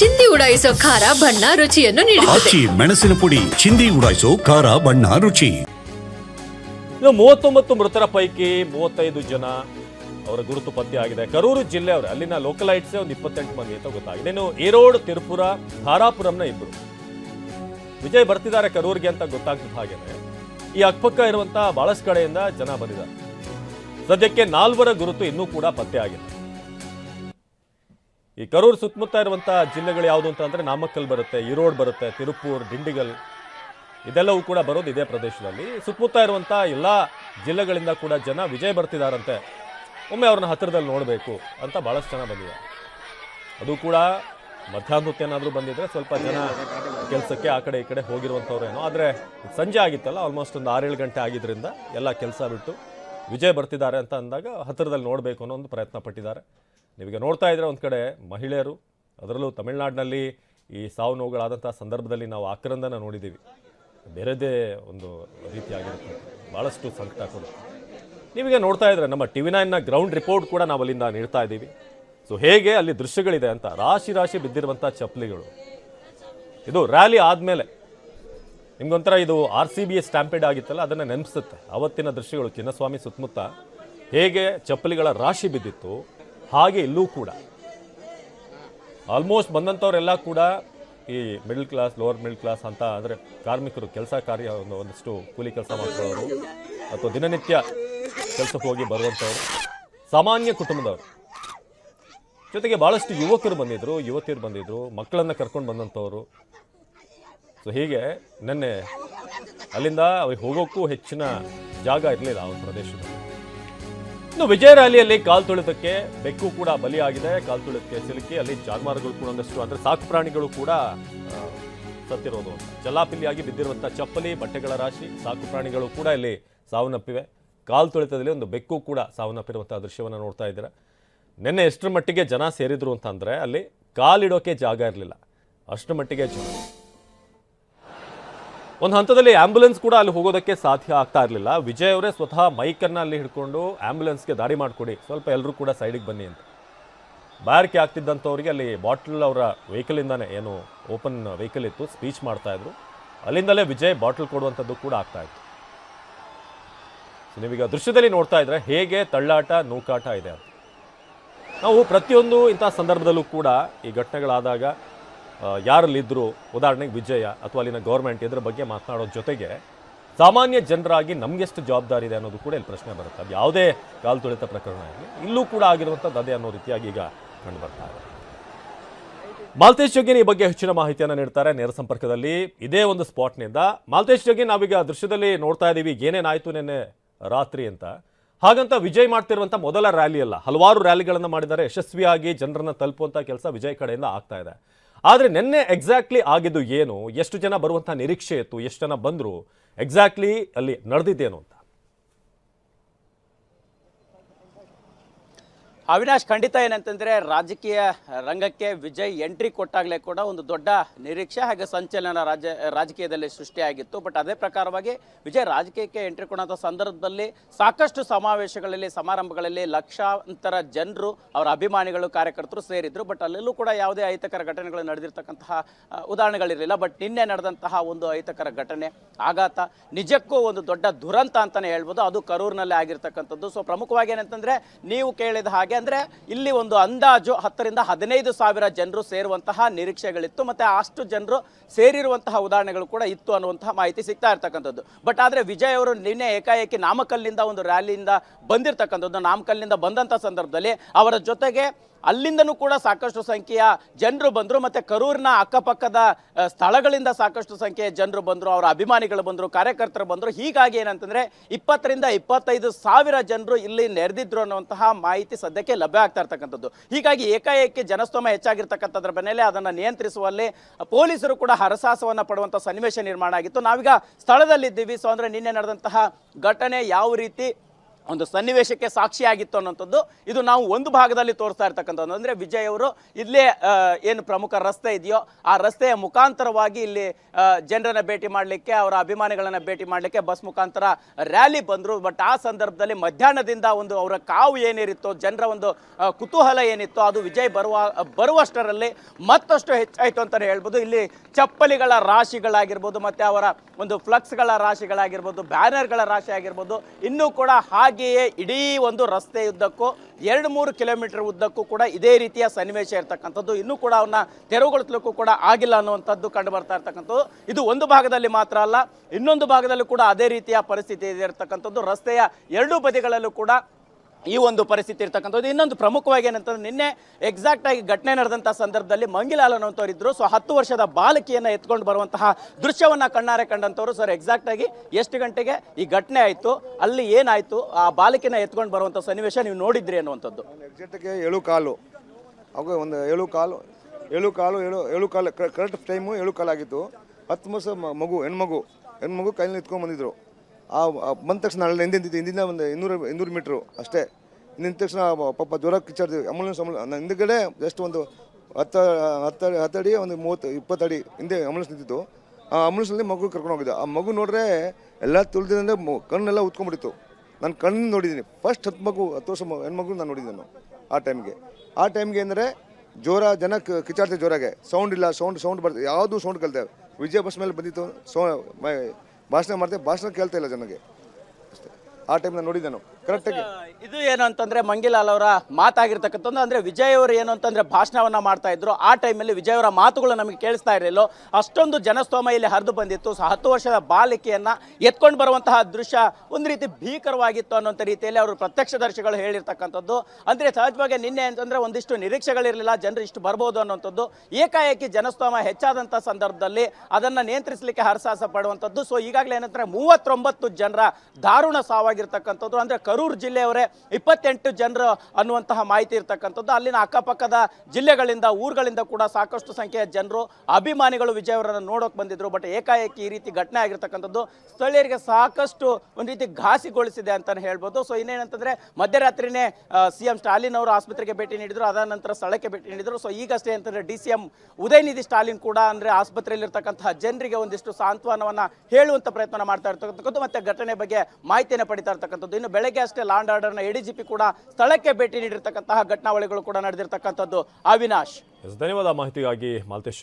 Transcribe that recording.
ಚಿಂದಿ ಉಡಾಯಿಸೋ ಖಾರ ಬಣ್ಣ ರುಚಿಯನ್ನು ನೀಡುತ್ತದೆ. ಆಚಿ ಮೆಣಸಿನ ಪುಡಿ ಚಿಂದಿ ಉಡಾಯಿಸೋ ಖಾರ ಬಣ್ಣ ರುಚಿ. ಇನ್ನು ಮೂವತ್ತೊಂಬತ್ತು ಮೃತರ ಪೈಕಿ ಮೂವತ್ತೈದು ಜನ ಅವರ ಗುರುತು ಪತ್ತೆ ಆಗಿದೆ. ಕರೂರು ಜಿಲ್ಲೆಯವರೇ ಅಲ್ಲಿನ ಲೋಕಲೈಟ್ಸ್ ಒಂದು ಇಪ್ಪತ್ತೆಂಟು ಮಂದಿ ಅಂತ ಗೊತ್ತಾಗಿದೆ. ಇನ್ನು ಈರೋಡ್ ತಿರುಪುರ ಧಾರಾಪುರಂನ ಇಬ್ಬರು ವಿಜಯ್ ಬರ್ತಿದ್ದಾರೆ ಕರೂರಿಗೆ ಅಂತ ಗೊತ್ತಾಗ್ತದೆ ಹಾಗೆ ಈ ಅಕ್ಕಪಕ್ಕ ಇರುವಂತಹ ಬಹಳಷ್ಟು ಕಡೆಯಿಂದ ಜನ ಬಂದಿದ್ದಾರೆ. ಸದ್ಯಕ್ಕೆ ನಾಲ್ವರ ಗುರುತು ಇನ್ನೂ ಕೂಡ ಪತ್ತೆ ಆಗಿದೆ. ಈ ಕರೂರು ಸುತ್ತಮುತ್ತ ಇರುವಂಥ ಜಿಲ್ಲೆಗಳು ಯಾವುದು ಅಂತ ಅಂದರೆ ನಾಮಕ್ಕಲ್ ಬರುತ್ತೆ, ಈರೋಡ್ ಬರುತ್ತೆ, ತಿರುಪೂರ್, ದಿಂಡಿಗಲ್. ಇದೆಲ್ಲವೂ ಕೂಡ ಬರೋದು ಇದೇ ಪ್ರದೇಶದಲ್ಲಿ. ಸುತ್ತಮುತ್ತ ಇರುವಂಥ ಎಲ್ಲ ಜಿಲ್ಲೆಗಳಿಂದ ಕೂಡ ಜನ ವಿಜಯ್ ಬರ್ತಿದ್ದಾರಂತೆ ಒಮ್ಮೆ ಅವ್ರನ್ನ ಹತ್ತಿರದಲ್ಲಿ ನೋಡಬೇಕು ಅಂತ ಭಾಳಷ್ಟು ಜನ ಬಂದಿದ್ದಾರೆ. ಅದು ಕೂಡ ಮಧ್ಯಾಹ್ನ ಹೊತ್ತೇನಾದರೂ ಬಂದಿದ್ರೆ ಸ್ವಲ್ಪ ಜನ ಕೆಲಸಕ್ಕೆ ಆ ಕಡೆ ಈ ಕಡೆ ಹೋಗಿರುವಂಥವ್ರು ಏನೋ. ಆದರೆ ಸಂಜೆ ಆಗಿತ್ತಲ್ಲ ಆಲ್ಮೋಸ್ಟ್ ಒಂದು ಆರೇಳು ಗಂಟೆ ಆಗಿದ್ದರಿಂದ ಎಲ್ಲ ಕೆಲಸ ಬಿಟ್ಟು ವಿಜಯ್ ಬರ್ತಿದ್ದಾರೆ ಅಂತ ಅಂದಾಗ ಹತ್ತಿರದಲ್ಲಿ ನೋಡಬೇಕು ಅನ್ನೋ ಒಂದು ಪ್ರಯತ್ನ ಪಟ್ಟಿದ್ದಾರೆ. ನೀವೀಗ ನೋಡ್ತಾ ಇದ್ರೆ ಒಂದು ಕಡೆ ಮಹಿಳೆಯರು, ಅದರಲ್ಲೂ ತಮಿಳುನಾಡಿನಲ್ಲಿ ಈ ಸಾವು ನೋವುಗಳಾದಂಥ ಸಂದರ್ಭದಲ್ಲಿ ನಾವು ಆಕ್ರಂದನ ನೋಡಿದ್ದೀವಿ. ಬೇರೆದೇ ಒಂದು ರೀತಿಯಾಗಿರುತ್ತೆ. ಭಾಳಷ್ಟು ಸಂಕಟ ಕೂಡ. ನೀವೀಗ ನೋಡ್ತಾ ಇದ್ರೆ ನಮ್ಮ ಟಿವಿ ನೈನ್ನ ಗ್ರೌಂಡ್ ರಿಪೋರ್ಟ್ ಕೂಡ ನಾವು ಅಲ್ಲಿಂದ ನೀಡ್ತಾ ಇದ್ದೀವಿ. ಸೊ ಹೇಗೆ ಅಲ್ಲಿ ದೃಶ್ಯಗಳಿದೆ ಅಂತ, ರಾಶಿ ರಾಶಿ ಬಿದ್ದಿರುವಂಥ ಚಪ್ಪಲಿಗಳು. ಇದು ರ್ಯಾಲಿ ಆದಮೇಲೆ. ನಿಮ್ಗೊಂಥರ ಇದು ಆರ್ ಸಿ ಬಿ ಸ್ಟ್ಯಾಂಪೇಡ್ ಆಗಿತ್ತಲ್ಲ, ಅದನ್ನು ನೆನಪಿಸುತ್ತೆ. ಅವತ್ತಿನ ದೃಶ್ಯಗಳು ಚಿನ್ನಸ್ವಾಮಿ ಸುತ್ತಮುತ್ತ ಹೇಗೆ ಚಪ್ಪಲಿಗಳ ರಾಶಿ ಬಿದ್ದಿತ್ತು ಹಾಗೆ ಇಲ್ಲೂ ಕೂಡ. ಆಲ್ಮೋಸ್ಟ್ ಬಂದಂಥವರೆಲ್ಲ ಕೂಡ ಈ middle class lower middle class ಅಂತ ಅಂದರೆ ಕಾರ್ಮಿಕರು ಕೆಲಸ ಕಾರ್ಯ ಒಂದು ಒಂದಷ್ಟು ಕೂಲಿ ಕೆಲಸ ಮಾಡ್ಕೊಳ್ಳೋರು. ಅಥವಾ ದಿನನಿತ್ಯ ಕೆಲಸಕ್ಕೆ ಹೋಗಿ ಬರುವಂಥವ್ರು. ಸಾಮಾನ್ಯ ಕುಟುಂಬದವರು. ಜೊತೆಗೆ ಭಾಳಷ್ಟು ಯುವಕರು ಬಂದಿದ್ರು, ಯುವತಿಯರು ಬಂದಿದ್ರು, ಮಕ್ಕಳನ್ನು ಕರ್ಕೊಂಡು ಬಂದಂಥವ್ರು. ಸೊ ಹೀಗೆ ನೆನ್ನೆ ಅಲ್ಲಿಂದ ಅವ್ರಿಗೆ ಹೋಗೋಕ್ಕೂ ಹೆಚ್ಚಿನ ಜಾಗ ಇರಲಿಲ್ಲ ಆ ಪ್ರದೇಶದಲ್ಲಿ. ಇನ್ನು ವಿಜಯ ರ್ಯಾಲಿಯಲ್ಲಿ ಕಾಲ್ ತುಳಿತಕ್ಕೆ ಬೆಕ್ಕು ಕೂಡ ಬಲಿಯಾಗಿದೆ. ಕಾಲ್ ತುಳಿತಕ್ಕೆ ಸಿಲುಕಿ ಅಲ್ಲಿ ಜಾನುವಾರುಗಳು ಕೂಡ ಒಂದಷ್ಟು, ಅಂದರೆ ಸಾಕು ಪ್ರಾಣಿಗಳು ಕೂಡ ಸತ್ತಿರೋದು. ಜಲಾಪಿಲಿಯಾಗಿ ಬಿದ್ದಿರುವಂಥ ಚಪ್ಪಲಿ, ಬಟ್ಟೆಗಳ ರಾಶಿ, ಸಾಕು ಪ್ರಾಣಿಗಳು ಕೂಡ ಇಲ್ಲಿ ಸಾವನ್ನಪ್ಪಿವೆ. ಕಾಲ್ ತುಳಿತದಲ್ಲಿ ಒಂದು ಬೆಕ್ಕು ಕೂಡ ಸಾವನ್ನಪ್ಪಿರುವಂಥ ದೃಶ್ಯವನ್ನು ನೋಡ್ತಾ ಇದ್ದೀರ. ನಿನ್ನೆ ಎಷ್ಟರ ಮಟ್ಟಿಗೆ ಜನ ಸೇರಿದ್ರು ಅಂತಂದ್ರೆ ಅಲ್ಲಿ ಕಾಲಿಡೋಕೆ ಜಾಗ ಇರಲಿಲ್ಲ. ಅಷ್ಟರ ಮಟ್ಟಿಗೆ ಜನ. ಒಂದು ಹಂತದಲ್ಲಿ ಆಂಬ್ಯುಲೆನ್ಸ್ ಕೂಡ ಅಲ್ಲಿ ಹೋಗೋದಕ್ಕೆ ಸಾಧ್ಯ ಆಗ್ತಾ ಇರಲಿಲ್ಲ. ವಿಜಯ್ ಅವರೇ ಸ್ವತಃ ಮೈಕನ್ನ ಅಲ್ಲಿ ಹಿಡ್ಕೊಂಡು ಆಂಬ್ಯುಲೆನ್ಸ್ಗೆ ದಾರಿ ಮಾಡಿಕೊಡಿ. ಸ್ವಲ್ಪ ಎಲ್ಲರೂ ಕೂಡ ಸೈಡಿಗೆ ಬನ್ನಿ ಅಂತ. ಬಾರಿಕೆ ಆಗ್ತಿದ್ದಂಥವ್ರಿಗೆ ಅಲ್ಲಿ ಬಾಟ್ಲ್ ಅವರ ವೆಹಿಕಲಿಂದಾನೆ ಏನು ಓಪನ್ ವೆಹಿಕಲ್ ಇತ್ತು ಸ್ಪೀಚ್ ಮಾಡ್ತಾ ಇದ್ರು. ಅಲ್ಲಿಂದಲೇ ವಿಜಯ್ ಬಾಟ್ಲ್ ಕೊಡುವಂಥದ್ದು ಕೂಡ ಆಗ್ತಾ ಇತ್ತು. ನೀವೀಗ ದೃಶ್ಯದಲ್ಲಿ ನೋಡ್ತಾ ಇದ್ರೆ ಹೇಗೆ ತಳ್ಳಾಟ, ನೂಕಾಟ ಇದೆ ನಾವು ಪ್ರತಿಯೊಂದು ಇಂಥ ಸಂದರ್ಭದಲ್ಲೂ ಕೂಡ ಈ ಘಟನೆಗಳಾದಾಗ ಯಾರಲ್ಲಿದ್ದರು ಉದಾಹರಣೆಗೆ ವಿಜಯ ಅಥವಾ ಅಲ್ಲಿನ ಗೌರ್ಮೆಂಟ್ ಇದ್ರ ಬಗ್ಗೆ ಮಾತನಾಡೋ ಜೊತೆಗೆ ಸಾಮಾನ್ಯ ಜನರಾಗಿ ನಮಗೆಷ್ಟು ಜವಾಬ್ದಾರಿ ಇದೆ ಅನ್ನೋದು ಕೂಡ ಇಲ್ಲಿ ಪ್ರಶ್ನೆ ಬರುತ್ತೆ. ಅದು ಯಾವುದೇ ಕಾಲು ತುಳಿತ ಪ್ರಕರಣ ಆಗಲಿ, ಇಲ್ಲೂ ಕೂಡ ಆಗಿರುವಂಥದ್ದು ಅದೇ ಅನ್ನೋ ರೀತಿಯಾಗಿ ಈಗ ಕಂಡು ಬರ್ತಾ ಇದೆ. ಮಾಲ್ತೇಶ್ ಜೋಗಿನ್ ಈ ಬಗ್ಗೆ ಹೆಚ್ಚಿನ ಮಾಹಿತಿಯನ್ನು ನೀಡ್ತಾರೆ. ನೇರ ಸಂಪರ್ಕದಲ್ಲಿ ಇದೇ ಒಂದು ಸ್ಪಾಟ್ನಿಂದ. ಮಾಲ್ತೇಶ್ ಜೋಗಿನ್ ನಾವೀಗ ದೃಶ್ಯದಲ್ಲಿ ನೋಡ್ತಾ ಇದ್ದೀವಿ, ಏನೇನಾಯಿತು ನಿನ್ನೆ ರಾತ್ರಿ ಅಂತ. ಹಾಗಂತ ವಿಜಯ್ ಮಾಡ್ತಿರುವಂಥ ಮೊದಲ ರ್ಯಾಲಿ ಅಲ್ಲ, ಹಲವಾರು ರ್ಯಾಲಿಗಳನ್ನು ಮಾಡಿದ್ದಾರೆ. ಯಶಸ್ವಿಯಾಗಿ ಜನರನ್ನು ತಲುಪುವಂಥ ಕೆಲಸ ವಿಜಯ್ ಕಡೆಯಿಂದ ಆಗ್ತಾ ಇದೆ. ಆದರೆ ನಿನ್ನೆ ಎಕ್ಸಾಕ್ಟ್ಲಿ ಆಗಿದ್ದು ಏನು? ಎಷ್ಟು ಜನ ಬರುವಂಥ ನಿರೀಕ್ಷೆ ಇತ್ತು? ಎಷ್ಟು ಜನ ಬಂದರು? ಎಕ್ಸಾಕ್ಟ್ಲಿ ಅಲ್ಲಿ ನಡೆದಿದ್ದೇನು ಅಂತ. ಅವಿನಾಶ್ ಖಂಡಿತ ಏನಂತಂದ್ರೆ ರಾಜಕೀಯ ರಂಗಕ್ಕೆ ವಿಜಯ್ ಎಂಟ್ರಿ ಕೊಟ್ಟಾಗಲೇ ಕೂಡ ಒಂದು ದೊಡ್ಡ ನಿರೀಕ್ಷೆ ಹಾಗೆ ಸಂಚಲನ ರಾಜ, ರಾಜಕೀಯದಲ್ಲಿ ಸೃಷ್ಟಿಯಾಗಿತ್ತು ಬಟ್ ಅದೇ ಪ್ರಕಾರವಾಗಿ ವಿಜಯ್ ರಾಜಕೀಯಕ್ಕೆ ಎಂಟ್ರಿ ಕೊಡುವಂಥ ಸಂದರ್ಭದಲ್ಲಿ ಸಾಕಷ್ಟು ಸಮಾವೇಶಗಳಲ್ಲಿ, ಸಮಾರಂಭಗಳಲ್ಲಿ ಲಕ್ಷಾಂತರ ಜನರು ಅವರ ಅಭಿಮಾನಿಗಳು, ಕಾರ್ಯಕರ್ತರು ಸೇರಿದ್ರು. ಬಟ್ ಅಲ್ಲೆಲ್ಲೂ ಕೂಡ ಯಾವುದೇ ಅಹಿತಕರ ಘಟನೆಗಳು ನಡೆದಿರ್ತಕ್ಕಂತಹ ಉದಾಹರಣೆಗಳಿರಲಿಲ್ಲ. ಬಟ್ ನಿನ್ನೆ ನಡೆದಂತಹ ಒಂದು ಅಹಿತಕರ ಘಟನೆ, ಆಘಾತ, ನಿಜಕ್ಕೂ ಒಂದು ದೊಡ್ಡ ದುರಂತ ಅಂತಾನೆ ಹೇಳ್ಬೋದು. ಅದು ಕರೂರಿನಲ್ಲಿ ಆಗಿರ್ತಕ್ಕಂಥದ್ದು. ಸೊ ಪ್ರಮುಖವಾಗಿ ಏನಂತಂದ್ರೆ ನೀವು ಕೇಳಿದ ಹಾಗೆ ಅಂದ್ರೆ ಇಲ್ಲಿ ಒಂದು ಅಂದಾಜು ಹತ್ತರಿಂದ ಹದಿನೈದು ಸಾವಿರ ಜನರು ಸೇರುವಂತಹ ನಿರೀಕ್ಷೆಗಳಿತ್ತು, ಮತ್ತೆ ಅಷ್ಟು ಜನರು ಸೇರಿರುವಂತಹ ಉದಾಹರಣೆಗಳು ಕೂಡ ಇತ್ತು ಅನ್ನುವಂತಹ ಮಾಹಿತಿ ಸಿಗ್ತಾ ಇರ್ತಕ್ಕಂಥದ್ದು. ಬಟ್ ಆದ್ರೆ ವಿಜಯ್ ಅವರು ನಿನ್ನೆ ಏಕಾಏಕಿ ನಾಮಕಲ್ನಿಂದ ಒಂದು ರ್ಯಾಲಿಯಿಂದ ಬಂದಿರತಕ್ಕಂಥದ್ದು ನಾಮಕಲ್ನಿಂದ ಬಂದಂಥ ಸಂದರ್ಭದಲ್ಲಿ ಅವರ ಜೊತೆಗೆ ಅಲ್ಲಿಂದನೂ ಕೂಡ ಸಾಕಷ್ಟು ಸಂಖ್ಯೆಯ ಜನರು ಬಂದರು ಮತ್ತೆ ಕರೂರಿನ ಅಕ್ಕಪಕ್ಕದ ಸ್ಥಳಗಳಿಂದ ಸಾಕಷ್ಟು ಸಂಖ್ಯೆಯ ಜನರು ಬಂದರು, ಅವರ ಅಭಿಮಾನಿಗಳು ಬಂದರು, ಕಾರ್ಯಕರ್ತರು ಬಂದರು. ಹೀಗಾಗಿ ಏನಂತಂದ್ರೆ ಇಪ್ಪತ್ತರಿಂದ ಇಪ್ಪತ್ತೈದು ಸಾವಿರ ಜನರು ಇಲ್ಲಿ ನೆರೆದಿದ್ರು ಅನ್ನುವಂತಹ ಮಾಹಿತಿ ಸದ್ಯಕ್ಕೆ ಲಭ್ಯ ಆಗ್ತಾ ಇರ್ತಕ್ಕಂಥದ್ದು. ಹೀಗಾಗಿ ಏಕಾಏಕಿ ಜನಸ್ತೋಮ ಹೆಚ್ಚಾಗಿರ್ತಕ್ಕಂಥದ್ರ ಬೆನ್ನೆಲೆ ಅದನ್ನು ನಿಯಂತ್ರಿಸುವಲ್ಲಿ ಪೊಲೀಸರು ಕೂಡ ಹರಸಾಹಸವನ್ನು ಪಡುವಂಥ ಸನ್ನಿವೇಶ ನಿರ್ಮಾಣ ಆಗಿತ್ತು. ನಾವೀಗ ಸ್ಥಳದಲ್ಲಿದ್ದೀವಿ. ಸೊ ಅಂದ್ರೆ ನಿನ್ನೆ ನಡೆದಂತಹ ಘಟನೆ ಯಾವ ರೀತಿ ಒಂದು ಸನ್ನಿವೇಶಕ್ಕೆ ಸಾಕ್ಷಿಯಾಗಿತ್ತು ಅನ್ನೋಂಥದ್ದು ಇದು ನಾವು ಒಂದು ಭಾಗದಲ್ಲಿ ತೋರಿಸ್ತಾ ಇರ್ತಕ್ಕಂಥದ್ದು. ಅಂದರೆ ವಿಜಯ್ ಅವರು ಇಲ್ಲೇ ಏನು ಪ್ರಮುಖ ರಸ್ತೆ ಇದೆಯೋ ಆ ರಸ್ತೆಯ ಮುಖಾಂತರವಾಗಿ ಇಲ್ಲಿ ಜನರನ್ನು ಭೇಟಿ ಮಾಡಲಿಕ್ಕೆ, ಅವರ ಅಭಿಮಾನಿಗಳನ್ನು ಭೇಟಿ ಮಾಡಲಿಕ್ಕೆ ಬಸ್ ಮುಖಾಂತರ ರ್ಯಾಲಿ ಬಂದರು. ಬಟ್ ಆ ಸಂದರ್ಭದಲ್ಲಿ ಮಧ್ಯಾಹ್ನದಿಂದ ಒಂದು ಅವರ ಕಾವು ಏನಿರುತ್ತೋ, ಜನರ ಒಂದು ಕುತೂಹಲ ಏನಿತ್ತೋ ಅದು ವಿಜಯ್ ಬರುವ, ಬರುವಷ್ಟರಲ್ಲಿ ಮತ್ತಷ್ಟು ಹೆಚ್ಚಾಯಿತು ಅಂತಲೇ ಹೇಳ್ಬೋದು. ಇಲ್ಲಿ ಚಪ್ಪಲಿಗಳ ರಾಶಿಗಳಾಗಿರ್ಬೋದು, ಮತ್ತು ಅವರ ಒಂದು ಫ್ಲಕ್ಸ್ಗಳ ರಾಶಿಗಳಾಗಿರ್ಬೋದು, ಬ್ಯಾನರ್ಗಳ ರಾಶಿ ಆಗಿರ್ಬೋದು ಇನ್ನೂ ಕೂಡ ಹಾಗೆಯೇ ಇಡೀ ಒಂದು ರಸ್ತೆ ಉದ್ದಕ್ಕೂ ಎರಡು ಮೂರು ಕಿಲೋಮೀಟರ್ ಉದ್ದಕ್ಕೂ ಕೂಡ ಇದೇ ರೀತಿಯ ಸನ್ನಿವೇಶ ಇರ್ತಕ್ಕಂಥದ್ದು. ಇನ್ನೂ ಕೂಡ ಅವನ್ನ ತೆರವುಗೊಳಿಸ್ಲಿಕ್ಕೂ ಕೂಡ ಆಗಿಲ್ಲ ಅನ್ನುವಂಥದ್ದು ಕಂಡು ಬರ್ತಾ ಇರ್ತಕ್ಕಂಥದ್ದು. ಇದು ಒಂದು ಭಾಗದಲ್ಲಿ ಮಾತ್ರ ಅಲ್ಲ, ಇನ್ನೊಂದು ಭಾಗದಲ್ಲೂ ಕೂಡ ಅದೇ ರೀತಿಯ ಪರಿಸ್ಥಿತಿ ಇದೆ ಇರತಕ್ಕಂಥದ್ದು. ರಸ್ತೆಯ ಎರಡೂ ಬದಿಗಳಲ್ಲೂ ಕೂಡ ಈ ಒಂದು ಪರಿಸ್ಥಿತಿ ಇರ್ತಕ್ಕಂಥದ್ದು. ಇನ್ನೊಂದು ಪ್ರಮುಖವಾಗಿ ಏನಂತಂದ್ರೆ, ನಿನ್ನೆ ಎಕ್ಸಾಕ್ಟ್ ಆಗಿ ಘಟನೆ ನಡೆದಂಥ ಸಂದರ್ಭದಲ್ಲಿ ಮಂಗಿಲಾಲ್ ಅನ್ನೋಂಥವ್ರು ಸೊ ಹತ್ತು ವರ್ಷದ ಬಾಲಕಿಯನ್ನು ಎತ್ಕೊಂಡು ಬರುವಂತಹ ದೃಶ್ಯವನ್ನ ಕಣ್ಣಾರೆ ಕಂಡಂಥವ್ರು. ಸರ್ ಎಕ್ಸಾಕ್ಟ್ ಆಗಿ ಎಷ್ಟು ಗಂಟೆಗೆ ಈ ಘಟನೆ ಆಯಿತು, ಅಲ್ಲಿ ಏನಾಯಿತು, ಆ ಬಾಲಕಿನ ಎತ್ಕೊಂಡು ಬರುವಂಥ ಸನ್ನಿವೇಶ ನೀವು ನೋಡಿದ್ರಿ ಅನ್ನುವಂಥದ್ದು. ಎಕ್ಸಾಕ್ಟ್ಗೆ ಏಳು ಕಾಲು. ಅವಾಗ ಒಂದು ಏಳು ಕಾಲು ಏಳು ಕಾಲು, ಏಳು ಏಳು ಕಾಲು ಕರೆಕ್ಟ್ ಟೈಮು ಏಳು ಕಾಲು ಆಗಿತ್ತು ಹತ್ತು ವರ್ಷ ಮಗು, ಹೆಣ್ಮಗು ಹೆಣ್ಮಗು ಕೈಲಿ ಎತ್ಕೊಂಡು ಬಂದಿದ್ರು. ಆ ಬಂದ ತಕ್ಷಣ ಅಲ್ಲಿ ಹಿಂದೆ ಹಿಂದಿನ ಒಂದು ಇನ್ನೂರು ಇನ್ನೂರು ಮೀಟ್ರು ಅಷ್ಟೇ. ನಿಂತ ತಕ್ಷಣ ಪಾಪ ಜ್ವರ ಕಿಚ್ಚಾಡ್ತೀವಿ ಆಂಬುಲೆನ್ಸ್ ನನ್ನ ಹಿಂದ್ಗಡೆ ಜಸ್ಟ್ ಒಂದು ಹತ್ತು ಹತ್ತು ಹತ್ತಡಿ ಒಂದು ಮೂವತ್ತು ಅಡಿ ಹಿಂದೆ ಆಂಬುಲೆನ್ಸ್ ನಿಂತಿತ್ತು. ಆ ಆಂಬುಲೆನ್ಸ್ನಲ್ಲಿ ಮಗು ಕರ್ಕೊಂಡು ಹೋಗಿದ್ದೆ. ಆ ಮಗು ನೋಡ್ರೆ ಎಲ್ಲ ತುಳಿದ್ರೆ ಕಣ್ಣೆಲ್ಲ ಉತ್ಕೊಂಡ್ಬಿಟ್ಟಿತ್ತು. ನಾನು ಕಣ್ಣು ನೋಡಿದ್ದೀನಿ. ಫಸ್ಟ್ ಹತ್ತು ಮಗು, ಹತ್ತು ವರ್ಷ ಹೆಣ್ಮಗು ನಾನು ನೋಡಿದ್ದೆ ನಾನು ಆ ಟೈಮ್ಗೆ ಆ ಟೈಮ್ಗೆ ಅಂದರೆ ಜೋರ ಜನ ಕಿಚಾಡ್ತೀವಿ ಜೋರಾಗೆ ಸೌಂಡ್ ಇಲ್ಲ ಸೌಂಡ್ ಸೌಂಡ್ ಬರ್ತದೆ. ಯಾವುದು ಸೌಂಡ್ ಕಲಿತೆ ವಿಜಯ ಬಸ್ ಮೇಲೆ ಬಂದಿತ್ತು. ಸೌ ಭಾಷಣ ಮಾಡ್ತೇವೆ ಭಾಷಣ ಕೇಳ್ತಾ ಇಲ್ಲ ಜನಗೆ. ಆ ಟೈಮ್ ನಾನು ನೋಡಿದ್ದೆ ನಾನು. ಕರೆಕ್ಟಾಗಿ ಇದು ಏನು ಅಂತಂದ್ರೆ ಮಂಗಿಲಾಲ್ ಅವರ ಮಾತಾಗಿರ್ತಕ್ಕಂಥದ್ದು ಅಂದ್ರೆ ವಿಜಯ್ ಅವರು ಏನು ಅಂತಂದ್ರೆ ಭಾಷಣವನ್ನ ಮಾಡ್ತಾ ಇದ್ರು. ಆ ಟೈಮಲ್ಲಿ ವಿಜಯ್ ಅವರ ಮಾತುಗಳು ನಮಗೆ ಕೇಳಿಸ್ತಾ ಇರಲಿಲ್ಲ. ಅಷ್ಟೊಂದು ಜನಸ್ತೋಮ ಇಲ್ಲಿ ಹರಿದು ಬಂದಿತ್ತು. ಸೊ ಹತ್ತು ವರ್ಷದ ಬಾಲಿಕೆಯನ್ನ ಎತ್ಕೊಂಡು ಬರುವಂತಹ ದೃಶ್ಯ ಒಂದು ರೀತಿ ಭೀಕರವಾಗಿತ್ತು ಅನ್ನೋಂಥ ರೀತಿಯಲ್ಲಿ ಅವರು ಪ್ರತ್ಯಕ್ಷದರ್ಶಿಗಳು ಹೇಳಿರ್ತಕ್ಕಂಥದ್ದು. ಅಂದ್ರೆ ಸಹಜವಾಗಿ ನಿನ್ನೆ ಅಂತಂದ್ರೆ ಒಂದಿಷ್ಟು ನಿರೀಕ್ಷೆಗಳಿರಲಿಲ್ಲ. ಜನರು ಇಷ್ಟು ಬರ್ಬೋದು ಅನ್ನೋಂಥದ್ದು ಏಕಾಏಕಿ ಜನಸ್ತೋಮ ಹೆಚ್ಚಾದಂತಹ ಸಂದರ್ಭದಲ್ಲಿ ಅದನ್ನ ನಿಯಂತ್ರಿಸಲಿಕ್ಕೆ ಹರಸಾಹಸ ಪಡುವಂಥದ್ದು. ಸೊ ಈಗಾಗಲೇ ಏನಂದ್ರೆ ಮೂವತ್ತೊಂಬತ್ತು ಜನರ ದಾರುಣ ಸಾವಾಗಿರ್ತಕ್ಕಂಥದ್ದು ಅಂದ್ರೆ ಕರೂರು ಜಿಲ್ಲೆಯವರೇ ಇಪ್ಪತ್ತೆಂಟು ಜನರು ಅನ್ನುವಂತಹ ಮಾಹಿತಿ ಇರ್ತಕ್ಕಂಥದ್ದು. ಅಲ್ಲಿನ ಅಕ್ಕಪಕ್ಕದ ಜಿಲ್ಲೆಗಳಿಂದ, ಊರುಗಳಿಂದ ಕೂಡ ಸಾಕಷ್ಟು ಸಂಖ್ಯೆಯ ಜನರು, ಅಭಿಮಾನಿಗಳು ವಿಜಯ್ ಅವರನ್ನು ನೋಡೋಕೆ ಬಂದಿದ್ರು. ಬಟ್ ಏಕಾಏಕಿ ಈ ರೀತಿ ಘಟನೆ ಆಗಿರ್ತಕ್ಕಂಥದ್ದು ಸ್ಥಳೀಯರಿಗೆ ಸಾಕಷ್ಟು ಒಂದು ರೀತಿ ಘಾಸಿಗೊಳಿಸಿದೆ ಅಂತಾನೆ ಹೇಳ್ಬೋದು. ಸೊ ಇನ್ನೇನಂತಂದ್ರೆ ಮಧ್ಯರಾತ್ರಿನೇ ಸಿ ಎಂ ಸ್ಟಾಲಿನ್ ಅವರು ಆಸ್ಪತ್ರೆಗೆ ಭೇಟಿ ನೀಡಿದ್ರು. ಅದಾದ ನಂತರ ಸ್ಥಳಕ್ಕೆ ಭೇಟಿ ನೀಡಿದ್ರು. ಸೊ ಈಗಷ್ಟೇ ಅಂತಂದ್ರೆ D C M Udhayanidhi Stalin ಕೂಡ ಅಂದ್ರೆ ಆಸ್ಪತ್ರೆಯಲ್ಲಿರ್ತಕ್ಕಂತಹ ಜನರಿಗೆ ಒಂದಿಷ್ಟು ಸಾಂತ್ವನವನ್ನ ಹೇಳುವಂತ ಪ್ರಯತ್ನ ಮಾಡ್ತಾ ಇರ್ತಕ್ಕಂಥದ್ದು. ಮತ್ತೆ ಘಟನೆ ಬಗ್ಗೆ ಮಾಹಿತಿಯನ್ನು ಪಡಿತಾ ಇರ್ತಕ್ಕಂಥದ್ದು. ಇನ್ನು ಬೆಳಗ್ಗೆ ಅಷ್ಟೇ ಲಾಂಡ್ ಆರ್ಡರ್ನ ಎಡಿಜಿಪಿ ಕೂಡ ಸ್ಥಳಕ್ಕೆ ಭೇಟಿ ನೀಡಿರ್ತಕ್ಕಂತಹ ಘಟನಾವಳಿಗಳು ಕೂಡ ನಡೆದಿರ್ತಕ್ಕಂಥದ್ದು. ಅವಿನಾಶ್. ಧನ್ಯವಾದ ಮಾಹಿತಿಗಾಗಿ ಮಾಲ್ತೇಶ್